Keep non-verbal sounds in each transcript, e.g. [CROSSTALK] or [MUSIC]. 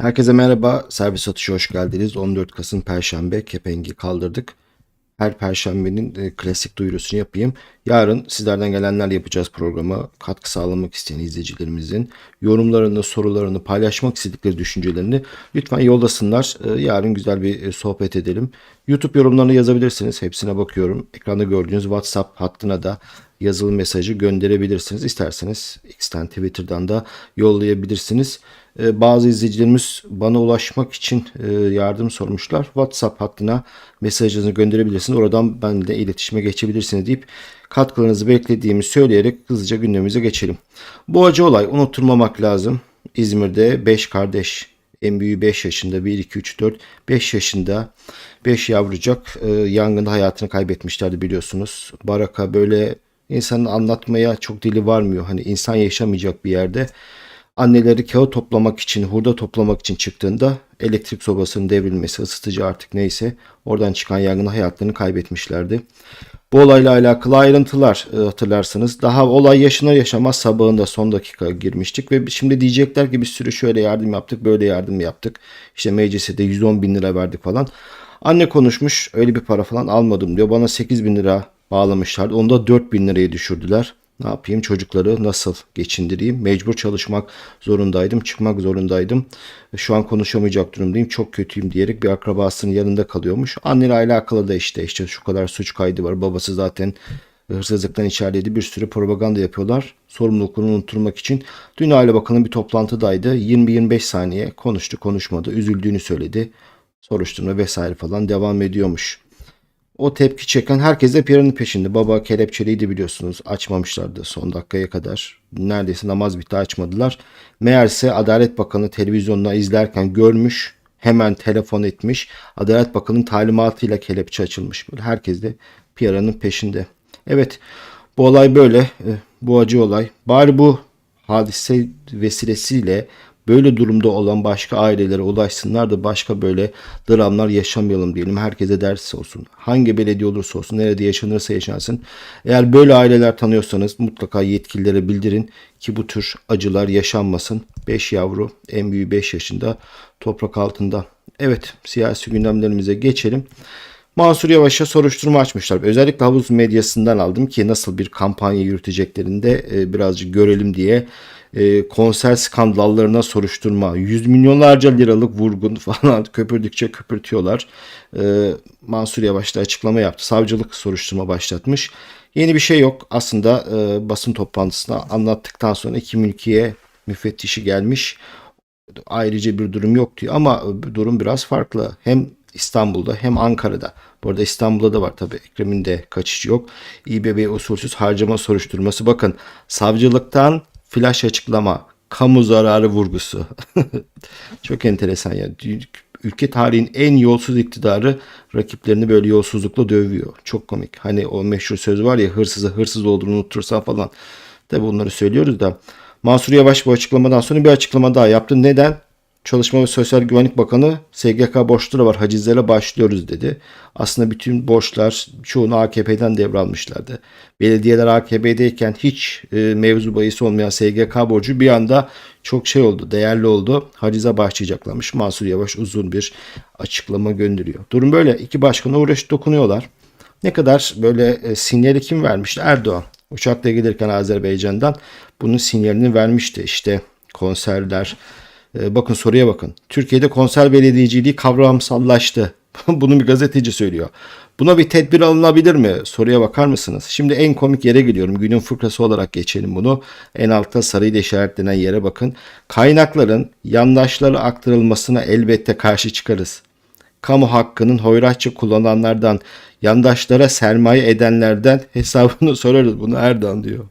Herkese merhaba. Servis atışa hoş geldiniz. 14 Kasım Perşembe kepengi kaldırdık. Her perşembenin e, klasik duyurusunu yapayım. Yarın sizlerden gelenlerle yapacağız programı. Katkı sağlamak isteyen izleyicilerimizin yorumlarını, sorularını, paylaşmak istedikleri düşüncelerini lütfen yollasınlar. E, yarın güzel bir e, sohbet edelim. YouTube yorumlarını yazabilirsiniz. Hepsine bakıyorum. Ekranda gördüğünüz WhatsApp hattına da yazılı mesajı gönderebilirsiniz. İsterseniz X'ten Twitter'dan da yollayabilirsiniz. Ee, Bazı izleyicilerimiz bana ulaşmak için e, yardım sormuşlar. WhatsApp hattına mesajınızı gönderebilirsiniz. Oradan benimle iletişime geçebilirsiniz deyip katkılarınızı beklediğimi söyleyerek hızlıca gündemimize geçelim. Bu acı olay unutturmamak lazım. İzmir'de 5 kardeş en büyüğü 5 yaşında 1 2 3 4 5 yaşında 5 yavrucak e, yangında hayatını kaybetmişlerdi biliyorsunuz. Baraka böyle insanın anlatmaya çok dili varmıyor. Hani insan yaşamayacak bir yerde anneleri kağıt toplamak için, hurda toplamak için çıktığında elektrik sobasının devrilmesi, ısıtıcı artık neyse oradan çıkan yangına hayatlarını kaybetmişlerdi. Bu olayla alakalı ayrıntılar e, hatırlarsınız. Daha olay yaşına yaşamaz sabahında son dakika girmiştik ve şimdi diyecekler ki bir sürü şöyle yardım yaptık, böyle yardım yaptık. İşte meclise de 110 bin lira verdik falan. Anne konuşmuş öyle bir para falan almadım diyor. Bana 8 bin lira bağlamışlardı. Onu da 4 bin liraya düşürdüler. Ne yapayım çocukları nasıl geçindireyim? Mecbur çalışmak zorundaydım, çıkmak zorundaydım. Şu an konuşamayacak durumdayım, çok kötüyüm diyerek bir akrabasının yanında kalıyormuş. Anneyle alakalı da işte işte şu kadar suç kaydı var. Babası zaten hırsızlıktan içerideydi. Bir sürü propaganda yapıyorlar. Sorumlulukunu unutturmak için. Dün Aile Bakanı bir toplantıdaydı. 20-25 saniye konuştu konuşmadı. Üzüldüğünü söyledi. Soruşturma vesaire falan devam ediyormuş. O tepki çeken herkes de Pierre'nin peşinde. Baba kelepçeliydi biliyorsunuz. Açmamışlardı son dakikaya kadar. Neredeyse namaz bitti açmadılar. Meğerse Adalet Bakanı televizyonda izlerken görmüş. Hemen telefon etmiş. Adalet Bakanı'nın talimatıyla kelepçe açılmış. Böyle herkes de Pierre'nin peşinde. Evet bu olay böyle. E, Bu acı olay. Bari bu hadise vesilesiyle böyle durumda olan başka ailelere ulaşsınlar da başka böyle dramlar yaşamayalım diyelim. Herkese ders olsun. Hangi belediye olursa olsun, nerede yaşanırsa yaşansın. Eğer böyle aileler tanıyorsanız mutlaka yetkililere bildirin ki bu tür acılar yaşanmasın. 5 yavru, en büyüğü 5 yaşında toprak altında. Evet, siyasi gündemlerimize geçelim. Mansur Yavaş'a soruşturma açmışlar. Özellikle havuz medyasından aldım ki nasıl bir kampanya yürüteceklerini de e, birazcık görelim diye. E, konser skandallarına soruşturma, yüz milyonlarca liralık vurgun [LAUGHS] falan köpürdükçe köpürtüyorlar. E, Mansur Yavaş da açıklama yaptı. Savcılık soruşturma başlatmış. Yeni bir şey yok. Aslında e, basın toplantısında anlattıktan sonra 2002'ye müfettişi gelmiş ayrıca bir durum yok diyor ama durum biraz farklı. Hem İstanbul'da hem Ankara'da. Bu arada İstanbul'da da var tabii Ekrem'in de kaçışı yok. İBB usulsüz harcama soruşturması. Bakın savcılıktan flash açıklama, kamu zararı vurgusu. [LAUGHS] Çok enteresan ya. Ülke tarihin en yolsuz iktidarı rakiplerini böyle yolsuzlukla dövüyor. Çok komik. Hani o meşhur söz var ya hırsızı hırsız olduğunu unutursan falan. Tabi bunları söylüyoruz da. Mansur Yavaş bu açıklamadan sonra bir açıklama daha yaptı. Neden? Çalışma ve Sosyal Güvenlik Bakanı SGK borçları var hacizlere başlıyoruz dedi. Aslında bütün borçlar çoğunu AKP'den devralmışlardı. Belediyeler AKP'deyken hiç e, mevzu bahis olmayan SGK borcu bir anda çok şey oldu, değerli oldu. Hacize başlayacaklarmış. Mansur Yavaş uzun bir açıklama gönderiyor. Durum böyle. İki başkan uğraş dokunuyorlar. Ne kadar böyle e, sinyali kim vermişti? Erdoğan. Uçakla gelirken Azerbaycan'dan bunun sinyalini vermişti. İşte konserler, bakın soruya bakın. Türkiye'de konser belediyeciliği kavramsallaştı. [LAUGHS] Bunu bir gazeteci söylüyor. Buna bir tedbir alınabilir mi? Soruya bakar mısınız? Şimdi en komik yere geliyorum. Günün fıkrası olarak geçelim bunu. En altta sarıyla işaretlenen yere bakın. Kaynakların yandaşlara aktarılmasına elbette karşı çıkarız. Kamu hakkının hoyratça kullananlardan, yandaşlara sermaye edenlerden [LAUGHS] hesabını sorarız. Bunu Erdoğan diyor.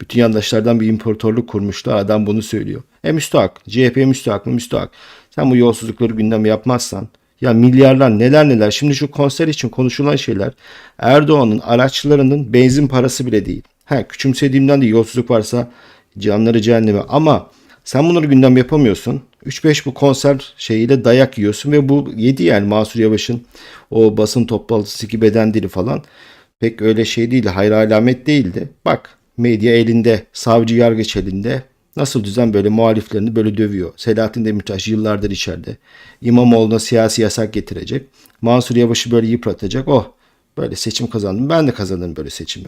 Bütün yandaşlardan bir imparatorluk kurmuşlar. Adam bunu söylüyor. E müstahak. CHP müstahak mı? Müstahak. Sen bu yolsuzlukları gündem yapmazsan ya milyarlar neler neler. Şimdi şu konser için konuşulan şeyler Erdoğan'ın araçlarının benzin parası bile değil. Ha küçümsediğimden de yolsuzluk varsa canları cehenneme ama sen bunları gündem yapamıyorsun. 3-5 bu konser şeyiyle dayak yiyorsun ve bu yedi yani Mansur Yavaş'ın o basın toplantısı gibi beden dili falan pek öyle şey değildi. Hayır alamet değildi. Bak medya elinde, savcı yargıç elinde. Nasıl düzen böyle muhaliflerini böyle dövüyor. Selahattin Demirtaş yıllardır içeride. İmamoğlu'na siyasi yasak getirecek. Mansur Yavaş'ı böyle yıpratacak. Oh böyle seçim kazandım. Ben de kazanırım böyle seçimi.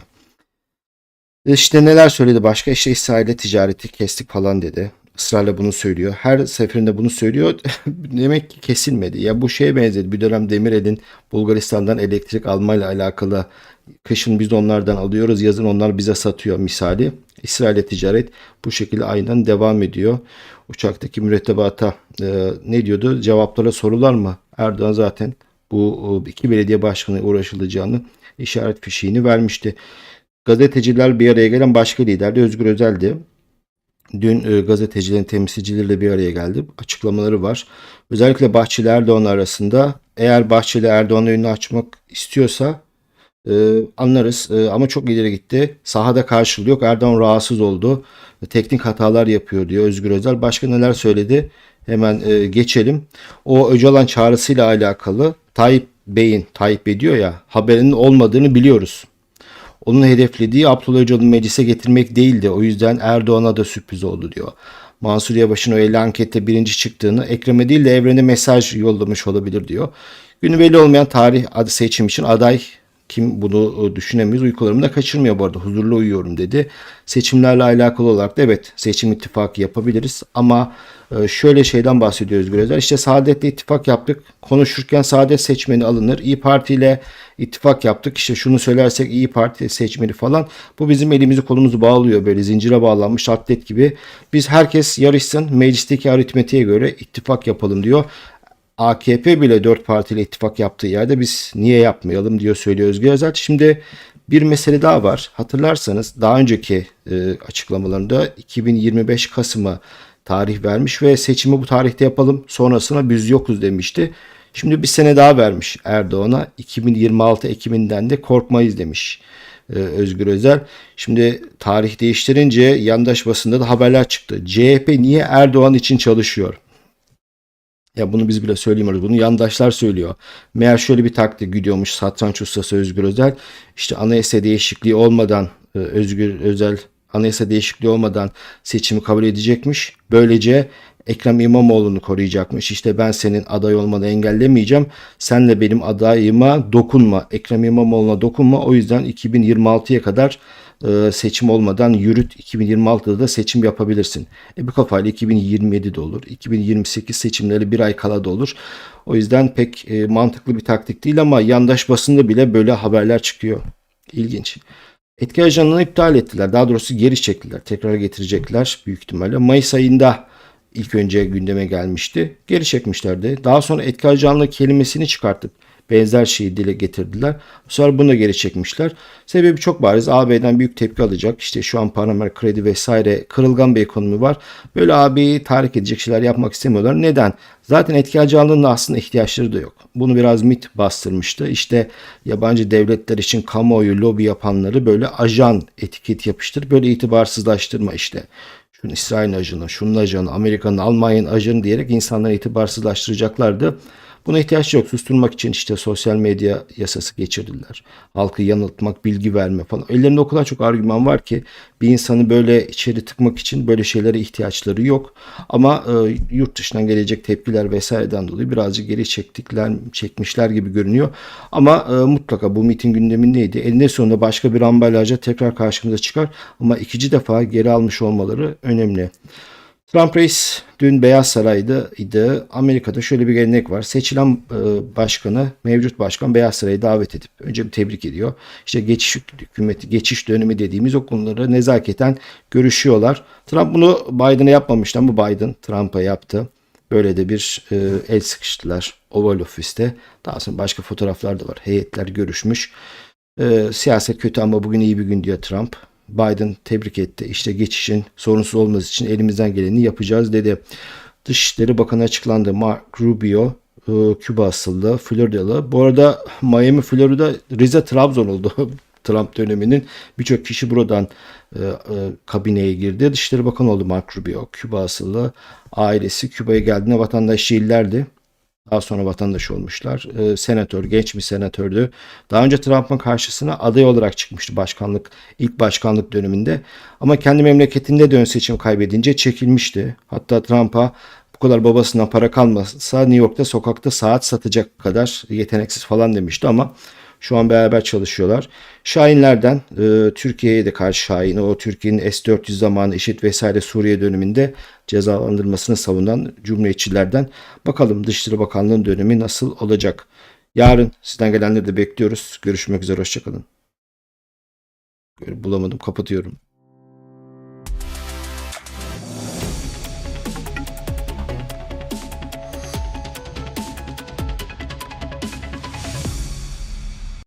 İşte neler söyledi başka? İşte İsrail'e ticareti kestik falan dedi. Israrla bunu söylüyor. Her seferinde bunu söylüyor. [LAUGHS] Demek ki kesilmedi. Ya bu şeye benzedi. Bir dönem Demirel'in Bulgaristan'dan elektrik almayla alakalı kışın biz onlardan alıyoruz, yazın onlar bize satıyor misali. İsrail'e ticaret bu şekilde aynen devam ediyor. Uçaktaki mürettebata e, ne diyordu? Cevaplara sorular mı? Erdoğan zaten bu e, iki belediye başkanı uğraşılacağını işaret fişiğini vermişti. Gazeteciler bir araya gelen başka lider de Özgür Özel'di. Dün e, gazetecilerin temsilcileriyle bir araya geldi. Açıklamaları var. Özellikle Bahçeli Erdoğan arasında eğer Bahçeli Erdoğan'ın önünü açmak istiyorsa e, anlarız. E, ama çok ileri gitti. Sahada karşılığı yok. Erdoğan rahatsız oldu. Teknik hatalar yapıyor diyor Özgür Özel. Başka neler söyledi? Hemen e, geçelim. O Öcalan çağrısıyla alakalı Tayyip Bey'in, Tayyip Bey diyor ya haberinin olmadığını biliyoruz. Onun hedeflediği Abdullah Öcalan'ı meclise getirmek değildi. O yüzden Erdoğan'a da sürpriz oldu diyor. Mansur Yavaş'ın o 50 ankette birinci çıktığını Ekrem'e değil de evrene mesaj yollamış olabilir diyor. Günü belli olmayan tarih adı seçim için aday kim bunu e, düşünemiyoruz. Uykularımı da kaçırmıyor bu arada. Huzurlu uyuyorum dedi. Seçimlerle alakalı olarak da evet seçim ittifakı yapabiliriz. Ama e, şöyle şeyden bahsediyor Özgür Özel. İşte Saadet'le ittifak yaptık. Konuşurken Saadet seçmeni alınır. İyi Parti ile ittifak yaptık. İşte şunu söylersek İyi Parti seçmeni falan. Bu bizim elimizi kolumuzu bağlıyor böyle zincire bağlanmış atlet gibi. Biz herkes yarışsın meclisteki aritmetiğe göre ittifak yapalım diyor. AKP bile dört partiyle ittifak yaptığı yerde biz niye yapmayalım diyor söylüyor Özgür Özel. Şimdi bir mesele daha var. Hatırlarsanız daha önceki e, açıklamalarında 2025 Kasım'a tarih vermiş ve seçimi bu tarihte yapalım sonrasına biz yokuz demişti. Şimdi bir sene daha vermiş Erdoğan'a 2026 Ekim'inden de korkmayız demiş e, Özgür Özel. Şimdi tarih değiştirince yandaş basında da haberler çıktı. CHP niye Erdoğan için çalışıyor? Ya bunu biz bile söyleyemiyoruz. Bunu yandaşlar söylüyor. Meğer şöyle bir taktik gidiyormuş satranç ustası Özgür Özel. İşte anayasa değişikliği olmadan e, Özgür Özel anayasa değişikliği olmadan seçimi kabul edecekmiş. Böylece Ekrem İmamoğlu'nu koruyacakmış. İşte ben senin aday olmanı engellemeyeceğim. Sen de benim adayıma dokunma. Ekrem İmamoğlu'na dokunma. O yüzden 2026'ya kadar e, seçim olmadan yürüt 2026'da da seçim yapabilirsin. E bu kafayla 2027'de olur. 2028 seçimleri bir ay kala da olur. O yüzden pek e, mantıklı bir taktik değil ama yandaş basında bile böyle haberler çıkıyor. İlginç. Etki ajanını iptal ettiler. Daha doğrusu geri çektiler. Tekrar getirecekler büyük ihtimalle. Mayıs ayında ilk önce gündeme gelmişti. Geri çekmişlerdi. Daha sonra etki ajanlığı kelimesini çıkartıp benzer şeyi dile getirdiler. Sonra bunu da geri çekmişler. Sebebi çok bariz. AB'den büyük tepki alacak. İşte şu an Panama kredi vesaire kırılgan bir ekonomi var. Böyle AB'yi tahrik edecek şeyler yapmak istemiyorlar. Neden? Zaten etki ajanlığının aslında ihtiyaçları da yok. Bunu biraz MIT bastırmıştı. İşte yabancı devletler için kamuoyu lobi yapanları böyle ajan etiket yapıştır. Böyle itibarsızlaştırma işte şunun İsrail ajanı, şunun ajanı, Amerika'nın, Almanya'nın ajanı diyerek insanları itibarsızlaştıracaklardı. Buna ihtiyaç yok. Susturmak için işte sosyal medya yasası geçirdiler. Halkı yanıltmak, bilgi verme falan. Ellerinde o kadar çok argüman var ki bir insanı böyle içeri tıkmak için böyle şeylere ihtiyaçları yok. Ama e, yurt dışından gelecek tepkiler vesaireden dolayı birazcık geri çektikler, çekmişler gibi görünüyor. Ama e, mutlaka bu miting gündemindeydi. Eninde sonunda başka bir ambalajla tekrar karşımıza çıkar. Ama ikinci defa geri almış olmaları önemli. Trump reis dün Beyaz Saray'da idi. Amerika'da şöyle bir gelenek var. Seçilen e, başkanı, mevcut başkan Beyaz Saray'a davet edip önce bir tebrik ediyor. İşte geçiş hükümeti, geçiş dönemi dediğimiz o konuları nezaketen görüşüyorlar. Trump bunu Biden'a yapmamıştı ama Biden Trump'a yaptı. Böyle de bir e, el sıkıştılar Oval Office'te. Daha sonra başka fotoğraflar da var. Heyetler görüşmüş. E, siyaset kötü ama bugün iyi bir gün diyor Trump. Biden tebrik etti. İşte geçişin sorunsuz olması için elimizden geleni yapacağız dedi. Dışişleri Bakanı açıklandı. Mark Rubio e, Küba asıllı, Florida'lı. Bu arada Miami, Florida, Rize, Trabzon oldu. [LAUGHS] Trump döneminin birçok kişi buradan e, e, kabineye girdi. Dışişleri Bakanı oldu Mark Rubio. Küba asıllı ailesi Küba'ya geldiğinde vatandaş değillerdi. Daha sonra vatandaş olmuşlar. Ee, senatör, genç bir senatördü. Daha önce Trump'ın karşısına aday olarak çıkmıştı başkanlık, ilk başkanlık döneminde. Ama kendi memleketinde de ön seçim kaybedince çekilmişti. Hatta Trump'a bu kadar babasından para kalmasa New York'ta sokakta saat satacak kadar yeteneksiz falan demişti ama şu an beraber çalışıyorlar. Şahinlerden e, Türkiye'ye de karşı Şahin, o Türkiye'nin S-400 zamanı IŞİD vesaire Suriye döneminde cezalandırmasını savunan Cumhuriyetçilerden. Bakalım Dışişleri Bakanlığı'nın dönemi nasıl olacak? Yarın sizden gelenleri de bekliyoruz. Görüşmek üzere, hoşçakalın. Bulamadım, kapatıyorum.